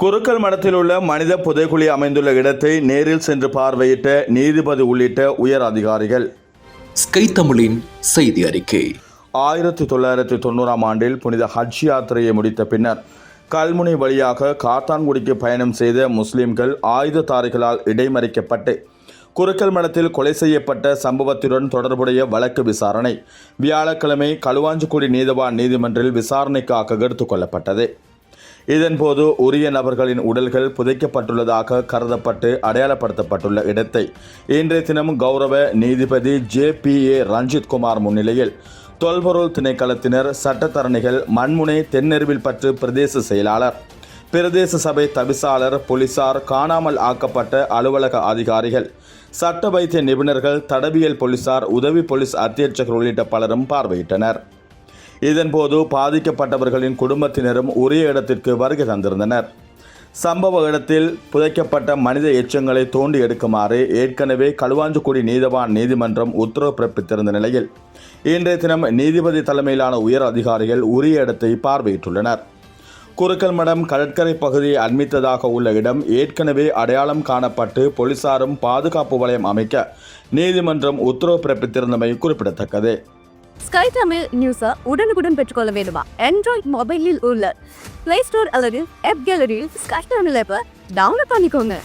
குருக்கல் மடத்தில் உள்ள மனித புதைக்குழி அமைந்துள்ள இடத்தை நேரில் சென்று பார்வையிட்ட நீதிபதி உள்ளிட்ட உயர் அதிகாரிகள். ஸ்கை தமிழின் செய்தி அறிக்கை. ஆயிரத்தி தொள்ளாயிரத்தி தொண்ணூறாம் ஆண்டில் புனித ஹஜ் யாத்திரையை முடித்த பின்னர் கல்முனை வழியாக காத்தான்குடிக்கு பயணம் செய்த முஸ்லிம்கள் ஆயுததாரிகளால் இடைமறிக்கப்பட்டு குருக்கல் மடத்தில் கொலை செய்யப்பட்ட சம்பவத்துடன் தொடர்புடைய வழக்கு விசாரணை வியாழக்கிழமை களுவாஞ்சிக்குடி நீதவான் நீதிமன்றில் விசாரணைக்காக எடுத்துக் கொள்ளப்பட்டது. இதன்போது உரிய நபர்களின் உடல்கள் புதைக்கப்பட்டுள்ளதாக கருதப்பட்டு அடையாளப்படுத்தப்பட்டுள்ள இடத்தை இன்றைய தினம் கௌரவ நீதிபதி J P A Ranjith Kumar முன்னிலையில் தொல்பொருள் திணைக்களத்தினர் சட்டத்தரணிகள் மண்முனை தென்னெருவில் பற்று பிரதேச செயலாளர் பிரதேச சபை தவிசாளர் போலீசார் காணாமல் ஆக்கப்பட்ட அலுவலக அதிகாரிகள் சட்ட வைத்திய நிபுணர்கள் தடவியல் போலீசார் உதவி போலீஸ் அத்தியட்சகர் உள்ளிட்ட பலரும் பார்வையிட்டனர். இதன்போது பாதிக்கப்பட்டவர்களின் குடும்பத்தினரும் உரிய இடத்திற்கு வருகை தந்திருந்தனர். சம்பவ இடத்தில் புதைக்கப்பட்ட மனித எச்சங்களை தோண்டி எடுக்குமாறு ஏற்கனவே களுவாஞ்சிக்குடி நீதவான் நீதிமன்றம் உத்தரவு பிறப்பித்திருந்த நிலையில் இன்றைய தினம் நீதிபதி தலைமையிலான உயர் அதிகாரிகள் உரிய இடத்தை பார்வையிட்டுள்ளனர். குறுக்கல் மடம் கடற்கரை பகுதியை அண்மித்ததாக உள்ள இடம் ஏற்கனவே அடையாளம் காணப்பட்டு போலீசாரும் பாதுகாப்பு வலயம் அமைக்க நீதிமன்றம் உத்தரவு பிறப்பித்திருந்தமை குறிப்பிடத்தக்கது. ஸ்கை தமிழ் நியூஸை உடனுக்குடன் பெற்றுக்கொள்ள வேண்டுமா? ஆண்ட்ராய்ட் மொபைலில் உள்ள பிளே ஸ்டோர் அல்லது ஆப் கேலரியில் ஸ்கை தமிழ் ஆப்பை டவுன்லோட் பண்ணிக்கோங்க.